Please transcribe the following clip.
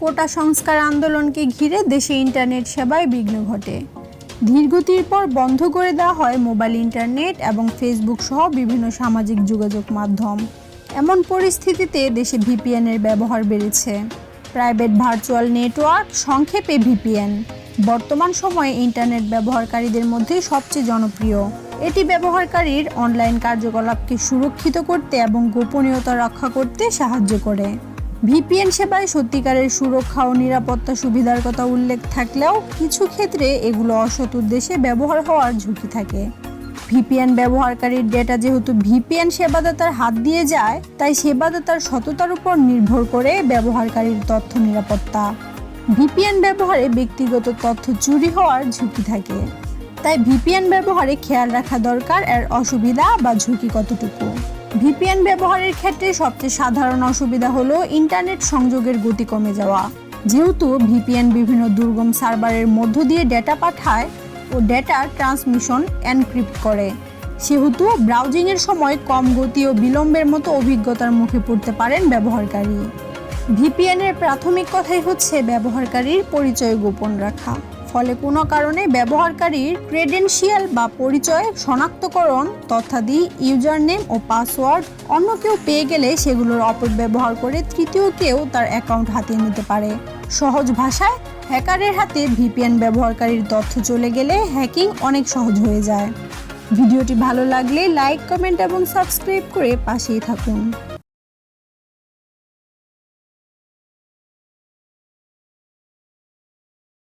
কোটা সংস্কার আন্দোলনকে ঘিরে দেশে ইন্টারনেট সেবায় বিঘ্ন ঘটে। ধীরগতির পর বন্ধ করে দেওয়া হয় মোবাইল ইন্টারনেট এবং ফেসবুক সহ বিভিন্ন সামাজিক যোগাযোগ মাধ্যম। এমন পরিস্থিতিতে দেশে ভিপিএনের ব্যবহার বেড়েছে। প্রাইভেট ভার্চুয়াল নেটওয়ার্ক সংক্ষেপে ভিপিএন। বর্তমান সময়ে ইন্টারনেট ব্যবহারকারীদের মধ্যে সবচেয়ে জনপ্রিয়। এটি ব্যবহারকারীর অনলাইন কার্যকলাপকে সুরক্ষিত করতে এবং গোপনীয়তা রক্ষা করতে সাহায্য করে। ভিপিএন সেবায় সত্যিকারের সুরক্ষা ও নিরাপত্তা সুবিধার কথা উল্লেখ থাকলেও কিছু ক্ষেত্রে এগুলো অসৎ উদ্দেশ্যে ব্যবহার হওয়ার ঝুঁকি থাকে। ভিপিএন ব্যবহারকারীর ডেটা যেহেতু ভিপিএন সেবাদাতার হাত দিয়ে যায়, তাই সেবাদাতার সততার উপর নির্ভর করে ব্যবহারকারীর তথ্য নিরাপত্তা। ভিপিএন ব্যবহারে ব্যক্তিগত তথ্য চুরি হওয়ার ঝুঁকি থাকে। তাই ভিপিএন ব্যবহারে খেয়াল রাখা দরকার এর অসুবিধা বা ঝুঁকি কতটুকু। ভিপিএন ব্যবহারের ক্ষেত্রে সবচেয়ে সাধারণ অসুবিধা হলো ইন্টারনেট সংযোগের গতি কমে যাওয়া। যেহেতু ভিপিএন বিভিন্ন দুর্গম সার্ভারের মধ্য দিয়ে ডেটা পাঠায় ও ডেটা ট্রান্সমিশন এনক্রিপ্ট করে, সেহেতু ব্রাউজিংয়ের সময় কম গতি ও বিলম্বের মতো অভিজ্ঞতার মুখে পড়তে পারেন ব্যবহারকারী। ভিপিএনের প্রাথমিক কথাই হচ্ছে ব্যবহারকারীর পরিচয় গোপন রাখা। ফলে কোনো কারণে ব্যবহারকারীর ক্রেডেনশিয়াল বা পরিচয় শনাক্তকরণ তথ্যাদি ইউজার নেম ও পাসওয়ার্ড অন্য কেউ পেয়ে গেলে সেগুলোর অপব্যবহার করে তৃতীয় কেউ তার অ্যাকাউন্ট হাতিয়ে নিতে পারে। সহজ ভাষায়, হ্যাকারের হাতে ভিপিএন ব্যবহারকারীর তথ্য চলে গেলে হ্যাকিং অনেক সহজ হয়ে যায়। ভিডিওটি ভালো লাগলে লাইক, কমেন্ট এবং সাবস্ক্রাইব করে পাশেই থাকুন।